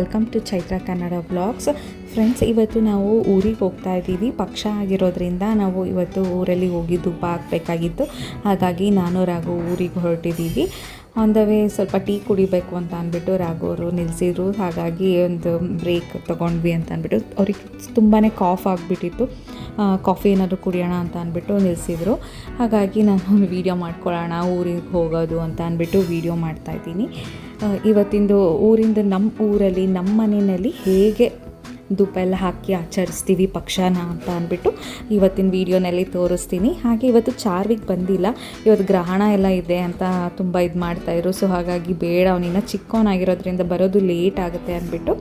Welcome to Chaitra Kannada blogs friends, ಇವತ್ತು ನಾವು ಊರಿಗೆ ಹೋಗ್ತಾ ಇದ್ದೀವಿ. ಪಕ್ಷ ಆಗಿರೋದ್ರಿಂದ ನಾವು ಇವತ್ತು ಊರಲ್ಲಿ ಹೋಗಿ ದುಬ್ಬ ಹಾಕಬೇಕಾಗಿತ್ತು. ಹಾಗಾಗಿ ನಾನು ರಾಘು ಊರಿಗೆ ಹೊರಟಿದ್ದೀವಿ. ಆನ್ ದ ವೇ ಸ್ವಲ್ಪ ಟೀ ಕುಡಿಬೇಕು ಅಂತ ಅಂದ್ಬಿಟ್ಟು ರಾಘು ಅವರು ನಿಲ್ಲಿಸಿದ್ರು ಹಾಗಾಗಿ ಒಂದು ಬ್ರೇಕ್ ತೊಗೊಂಡ್ವಿ ಅಂತ ಅಂದ್ಬಿಟ್ಟು. ಅವ್ರಿಗೆ ತುಂಬಾ ಕಾಫ್ ಆಗಿಬಿಟ್ಟಿತ್ತು. ಕಾಫಿ ಏನಾದರೂ ಕುಡಿಯೋಣ ಅಂತ ಅಂದ್ಬಿಟ್ಟು ನಿಲ್ಲಿಸಿದ್ರು ಹಾಗಾಗಿ ನಾನು ವೀಡಿಯೋ ಮಾಡ್ಕೊಳ್ಳೋಣ, ಊರಿಗೆ ಹೋಗೋದು ಅಂತ ಅಂದ್ಬಿಟ್ಟು ವೀಡಿಯೋ ಮಾಡ್ತಾಯಿದ್ದೀನಿ ಇವತ್ತಿಂದು ಊರಿಂದ ನಮ್ಮ ಊರಲ್ಲಿ ನಮ್ಮ ಮನೆಯಲ್ಲಿ ಹೇಗೆ ಧೂಪ ಎಲ್ಲ ಹಾಕಿ ಆಚರಿಸ್ತೀವಿ ಪಕ್ಷನ ಅಂತ ಅಂದ್ಬಿಟ್ಟು ಇವತ್ತಿನ ವೀಡಿಯೋನಲ್ಲಿ ತೋರಿಸ್ತೀನಿ. ಹಾಗೆ ಇವತ್ತು ಚಾರ್ವಿಗೆ ಬಂದಿಲ್ಲ. ಇವತ್ತು ಗ್ರಹಣ ಎಲ್ಲ ಇದೆ ಅಂತ ತುಂಬ ಇದು ಮಾಡ್ತಾಯಿದ್ರು ಸೊ ಹಾಗಾಗಿ ಬೇಡ ಅವನಿನ್ನ ಚಿಕ್ಕವನಾಗಿರೋದ್ರಿಂದ ಬರೋದು ಲೇಟ್ ಆಗುತ್ತೆ ಅಂದ್ಬಿಟ್ಟು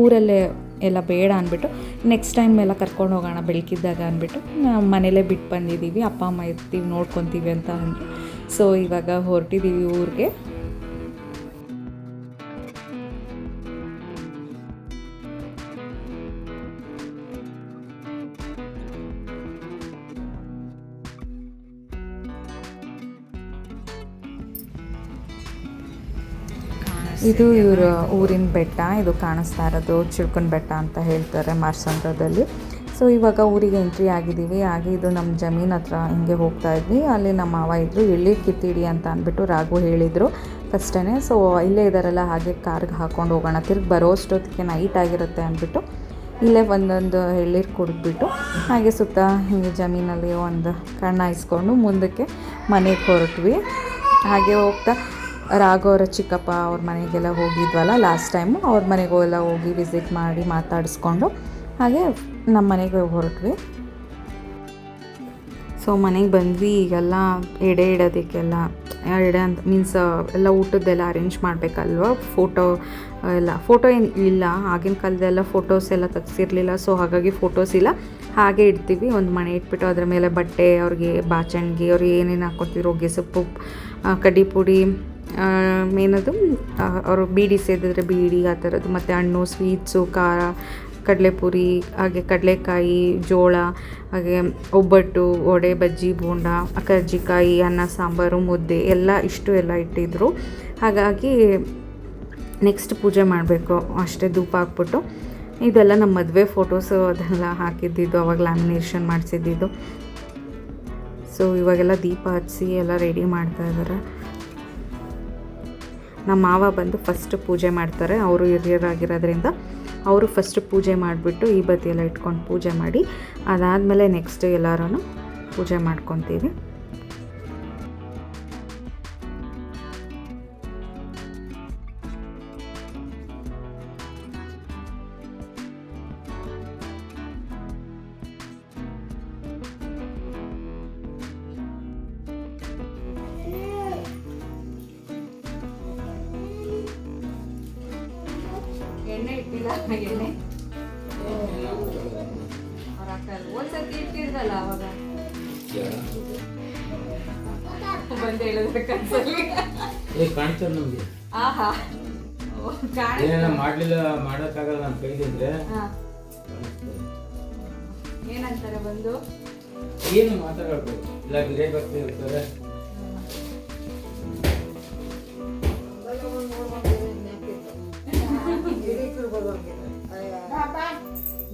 ಊರಲ್ಲೇ ಎಲ್ಲ ಬೇಡ ಅಂದ್ಬಿಟ್ಟು ನೆಕ್ಸ್ಟ್ ಟೈಮ್ ಎಲ್ಲ ಕರ್ಕೊಂಡು ಹೋಗೋಣ ಬೆಳಕಿದ್ದಾಗ ಅಂದ್ಬಿಟ್ಟು ಮನೇಲೇ ಬಿಟ್ಟು ಬಂದಿದ್ದೀವಿ. ಅಪ್ಪ, ಅಮ್ಮ ಇರ್ತೀವಿ, ನೋಡ್ಕೊತೀವಿ ಅಂತ ಅಂದರು. ಸೊ ಇವಾಗ ಹೊರಟಿದ್ದೀವಿ ಊರಿಗೆ. ಇದು ಇವರ ಊರಿನ ಬೆಟ್ಟ ಇದು ಕಾಣಿಸ್ತಾ ಇರೋದು ಚಿಳ್ಕನ್ ಬೆಟ್ಟ ಅಂತ ಹೇಳ್ತಾರೆ ಮಾರ್ಸಂದ್ರದಲ್ಲಿ ಸೊ ಇವಾಗ ಊರಿಗೆ ಎಂಟ್ರಿ ಆಗಿದ್ದೀವಿ. ಹಾಗೆ ಇದು ನಮ್ಮ ಜಮೀನ್ ಹತ್ರ ಹಿಂಗೆ ಹೋಗ್ತಾ ಇದ್ವಿ. ಅಲ್ಲಿ ನಮ್ಮ ಮಾವ ಇದ್ದರು ಇಲ್ಲಿ ಕಿತ್ತಿಡಿ ಅಂತ ಅಂದ್ಬಿಟ್ಟು ರಾಘು ಹೇಳಿದರು ಫಸ್ಟೇ ಸೊ ಇಲ್ಲೇ ಇದ್ದಾರಲ್ಲ ಹಾಗೆ ಕಾರ್ಗೆ ಹಾಕ್ಕೊಂಡು ಹೋಗೋಣ. ತಿರ್ಗಿ ಬರೋ ಅಷ್ಟೊತ್ತಿಗೆ ನೈಟ್ ಆಗಿರುತ್ತೆ ಅಂದ್ಬಿಟ್ಟು ಇಲ್ಲೇ ಒಂದೊಂದು ಎಳ್ಳೀರು ಕುಡಿದ್ಬಿಟ್ಟು ಹಾಗೆ ಸುತ್ತ ಹಿಂಗೆ ಜಮೀನಲ್ಲಿ ಒಂದು ಕಣ್ಣ ಹಾಯಿಸ್ಕೊಂಡು ಮುಂದಕ್ಕೆ ಮನೆಗೆ ಹೊರಟ್ವಿ. ಹಾಗೆ ಹೋಗ್ತಾ ರಾಘವರ ಚಿಕ್ಕಪ್ಪ ಅವ್ರ ಮನೆಗೆಲ್ಲ ಹೋಗಿದ್ವಲ್ಲ ಲಾಸ್ಟ್ ಟೈಮು ಅವ್ರ ಮನೆಗೂ ಎಲ್ಲ ಹೋಗಿ ವಿಸಿಟ್ ಮಾಡಿ ಮಾತಾಡಿಸ್ಕೊಂಡು ಹಾಗೆ ನಮ್ಮ ಮನೆಗೆ ಹೊರಟ್ವಿ. ಸೊ ಮನೆಗೆ ಬಂದ್ವಿ. ಈಗೆಲ್ಲ ಎಡೆ ಇಡೋದಕ್ಕೆಲ್ಲ ಎಡೆ ಅಂತ ಮೀನ್ಸ್ ಎಲ್ಲ ಊಟದ್ದೆಲ್ಲ ಅರೇಂಜ್ ಮಾಡಬೇಕಲ್ವ? ಫೋಟೋ ಎಲ್ಲ ಫೋಟೋ ಏನು ಇಲ್ಲ. ಆಗಿನ ಕಾಲದೆಲ್ಲ ಫೋಟೋಸ್ ಎಲ್ಲ ತೆಗ್ಸಿರ್ಲಿಲ್ಲ. ಸೊ ಹಾಗಾಗಿ ಫೋಟೋಸ್ ಇಲ್ಲ. ಹಾಗೆ ಇಡ್ತೀವಿ. ಒಂದು ಮನೆ ಇಟ್ಬಿಟ್ಟು ಅದ್ರ ಮೇಲೆ ಬಟ್ಟೆ, ಅವ್ರಿಗೆ ಬಾಚಣಿಗೆ ಅವ್ರಿಗೆ ಏನೇನು ಹಾಕ್ಕೊತಿದ್ರು ಹೊಗೆ ಸೊಪ್ಪು ಕಡ್ಡಿ ಪುಡಿ ಏನದು ಅವರು ಬೀಡಿ ಸೇದಿದ್ರೆ ಬೀಡಿ, ಆ ಥರದ್ದು. ಮತ್ತು ಹಣ್ಣು, ಸ್ವೀಟ್ಸು, ಖಾರ, ಕಡಲೆಪುರಿ, ಹಾಗೆ ಕಡಲೆಕಾಯಿ, ಜೋಳ, ಹಾಗೆ ಒಬ್ಬಟ್ಟು, ವಡೆ, ಬಜ್ಜಿ, ಬೋಂಡ, ಕರ್ಜಿಕಾಯಿ, ಅನ್ನ, ಸಾಂಬಾರು, ಮುದ್ದೆ, ಎಲ್ಲ ಇಷ್ಟು ಎಲ್ಲ ಇಟ್ಟಿದ್ರು. ಹಾಗಾಗಿ ನೆಕ್ಸ್ಟ್ ಪೂಜೆ ಮಾಡಬೇಕು. ಅಷ್ಟೇ ಧೂಪ ಹಾಕ್ಬಿಟ್ಟು. ಇದೆಲ್ಲ ನಮ್ಮ ಮದುವೆ ಫೋಟೋಸು ಅದೆಲ್ಲ ಹಾಕಿದ್ದಿದ್ದು, ಅವಾಗ ಲ್ಯಾಮಿನೇಷನ್ ಮಾಡಿಸಿದ್ದಿದ್ದು. ಸೊ ಇವಾಗೆಲ್ಲ ದೀಪ ಹಚ್ಚಿ ಎಲ್ಲ ರೆಡಿ ಮಾಡ್ತಾ ಇದ್ದಾರೆ ನಮ್ಮ ಮಾವ ಬಂದು ಫಸ್ಟ್ ಪೂಜೆ ಮಾಡ್ತಾರೆ. ಅವರು ಹಿರಿಯರಾಗಿರೋದ್ರಿಂದ ಅವರು ಫಸ್ಟ್ ಪೂಜೆ ಮಾಡಿಬಿಟ್ಟು ಈ ಬತ್ತಿ ಎಲ್ಲ ಇಟ್ಕೊಂಡು ಪೂಜೆ ಮಾಡಿ, ಅದಾದಮೇಲೆ ನೆಕ್ಸ್ಟ್ ಎಲ್ಲರೂ ಪೂಜೆ ಮಾಡ್ಕೊತೀವಿ. ಇಟ್ಟಿಲ್ಲ ಎಣ್ಣೆ ಒಂದ್ಸತಿ ಇಟ್ಟಿರ್ದಲ್ಲ ಅವಾಗ ಬಂದು ಹೇಳಿದ್ರೆ ಕನ್ಸಲ್ಲಿ ಏ ಕಾಣ್ತದೆ ನಮ್ಗೆ ಆಹಾ ಏನೇನ ಮಾಡ್ಲಿಲ್ಲ ಮಾಡಕ್ಕಾಗಲ್ಲ ನಮ್ಮ ಕೈಲಿದ್ರೆ? ಹಾ. ಏನಂತಾರೆ ಬಂದು? ಏನು ಮಾತಾಡಬೇಕು ಇಲ್ಲ ಬೇರೆ ಭಕ್ತಿ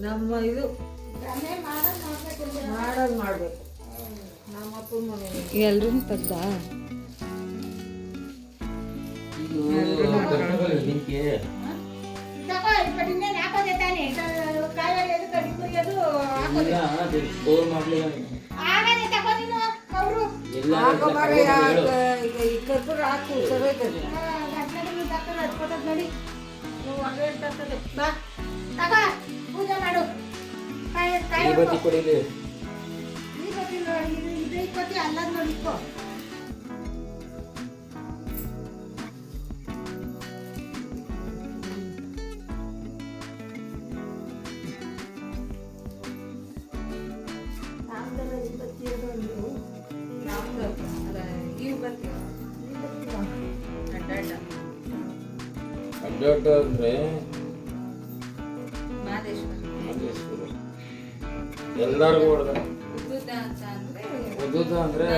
ನಮ್ಮ ಇದು ಮಾಡೋದು ಮಾಡ್ಬೇಕು. ನಮ್ಮ ಅಪ್ಪನ ಮನೆ ಎಲ್ರೂ ತೆಗ್ದಾ? ಇಲ್ಲ ಬತ್ತಿ ಕೊಡಿಲಿ ಈ ಬತ್ತಿ ನೋಡಿ ಇದು. ಈ ಬತ್ತಿ ಅಡ್ಡಾಟ ಅಂದ್ರೆ ಮಾದೇಶ್ವರ. ಮಾದೇಶ್ವರ. ಎಲ್ಲರಿಗೂ ಹೊಡೆದ ಉದ್ದುದ್ದ ಅಂದ್ರೆ.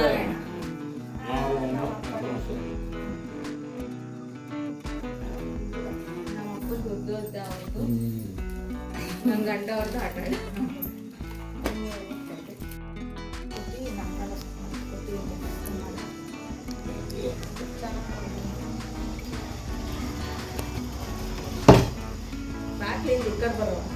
ನನ್ನ ಗಂಡ ಅವ್ರದ್ದು ಆಟ. ಬಾಕ್ಲಿಂದ ಬರುವ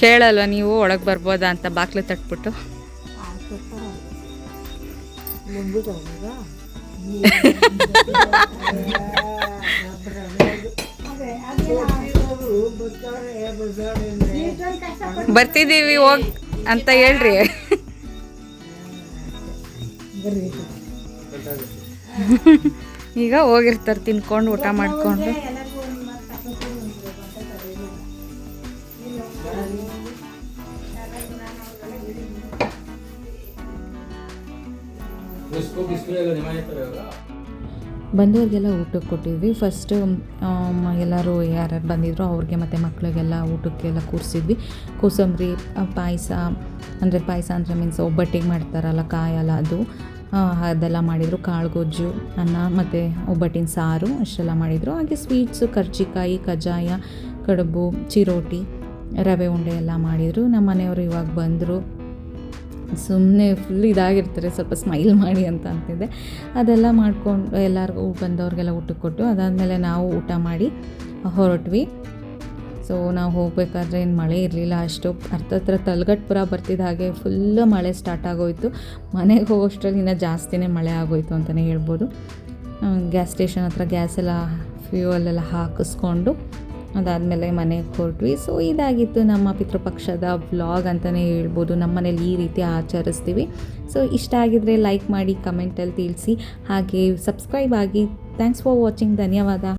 ಕೇಳಲ್ವ ನೀವು? ಒಳಗೆ ಬರ್ಬೋದಾ ಅಂತ ಬಾಕ್ಲು ತಟ್ಬಿಟ್ಟು. ಬರ್ತಿದ್ದೀವಿ ಹೋಗ್. ಅಂತ ಹೇಳ್ರಿ ಈಗ ಹೋಗಿರ್ತಾರೆ ತಿನ್ಕೊಂಡು ಊಟ ಮಾಡ್ಕೊಂಡು. ಬಿಸ್ಕು ಬಿಸ್ಕು ಎಲ್ಲ ಇವಾಗ? ಬಂದವ್ರಿಗೆಲ್ಲ ಊಟಕ್ಕೆ ಕೊಟ್ಟಿದ್ವಿ. ಫಸ್ಟ್ ಎಲ್ಲರೂ ಯಾರ್ಯಾರು ಬಂದಿದ್ರು ಅವ್ರಿಗೆ ಮತ್ತು ಮಕ್ಕಳಿಗೆಲ್ಲ ಊಟಕ್ಕೆಲ್ಲ ಕೂರಿಸಿದ್ವಿ. ಕೋಸಂಬರಿ ಪಾಯಸ, ಅಂದರೆ ಪಾಯಸ ಅಂದರೆ ಮೀನ್ಸ್ ಒಬ್ಬಟ್ಟಿಗೆ ಮಾಡ್ತಾರಲ್ಲ, ಕಾಯಲ್ಲ ಅದು. ಅದೆಲ್ಲ ಮಾಡಿದರು. ಕಾಳು ಗೊಜ್ಜು ಅನ್ನ ಮತ್ತು ಒಬ್ಬಟ್ಟಿನ ಸಾರು ಅಷ್ಟೆಲ್ಲ ಮಾಡಿದರು. ಹಾಗೆ ಸ್ವೀಟ್ಸು ಕರ್ಜಿಕಾಯಿ, ಕಜ್ಜಾಯ, ಕಡುಬು, ಚಿರೋಟಿ, ರವೆ ಉಂಡೆ ಎಲ್ಲ ಮಾಡಿದರು. ನಮ್ಮ ಮನೆಯವರು ಇವಾಗ ಬಂದರು. ಸುಮ್ಮನೆ ಫುಲ್ ಇದಾಗಿರ್ತಾರೆ, ಸ್ವಲ್ಪ ಸ್ಮೈಲ್ ಮಾಡಿ ಅಂತ ಅಂತಿದ್ದೆ ಅದೆಲ್ಲ ಮಾಡ್ಕೊಂಡು ಎಲ್ಲರಿಗೂ ಬಂದವ್ರಿಗೆಲ್ಲ ಊಟಕ್ಕೆ ಕೊಟ್ಟು ಅದಾದಮೇಲೆ ನಾವು ಊಟ ಮಾಡಿ ಹೊರಟ್ವಿ. ಸೊ ನಾವು ಹೋಗಬೇಕಾದ್ರೆ ಏನು ಮಳೆ ಇರಲಿಲ್ಲ, ಅಷ್ಟು ಹತ್ತತ್ರ ತಲಗಟ್ಪುರ ಬರ್ತಿದ್ದ ಹಾಗೆ ಫುಲ್ಲು ಮಳೆ ಸ್ಟಾರ್ಟ್ ಆಗೋಯ್ತು. ಮನೆಗೆ ಹೋಗೋಷ್ಟರಲ್ಲಿ ಇನ್ನೂ ಜಾಸ್ತಿನೇ ಮಳೆ ಆಗೋಯ್ತು ಅಂತಲೇ ಹೇಳ್ಬೋದು. ಗ್ಯಾಸ್ ಸ್ಟೇಷನ್ ಹತ್ರ ಗ್ಯಾಸೆಲ್ಲ ಎಲ್ಲ ಫ್ಯೂಯಲ್ ಎಲ್ಲ ಹಾಕಿಸ್ಕೊಂಡು ಅದಾದಮೇಲೆ ಮನೆಗೆ ಹೊರಟ್ವಿ. ಸೊ ಇದಾಗಿತ್ತು ನಮ್ಮ ಪಿತೃಪಕ್ಷದ ವ್ಲಾಗ್ ಅಂತಲೇ ಹೇಳ್ಬೋದು. ನಮ್ಮ ಮನೇಲಿ ಈ ರೀತಿ ಆಚರಿಸ್ತೀವಿ. ಸೊ ಇಷ್ಟ ಆಗಿದ್ರೆ ಲೈಕ್ ಮಾಡಿ ಕಮೆಂಟಲ್ಲಿ ತಿಳಿಸಿ. ಹಾಗೆ ಸಬ್ಸ್ಕ್ರೈಬ್ ಆಗಿ. ಥ್ಯಾಂಕ್ಸ್ ಫಾರ್ ವಾಚಿಂಗ್ ಧನ್ಯವಾದ.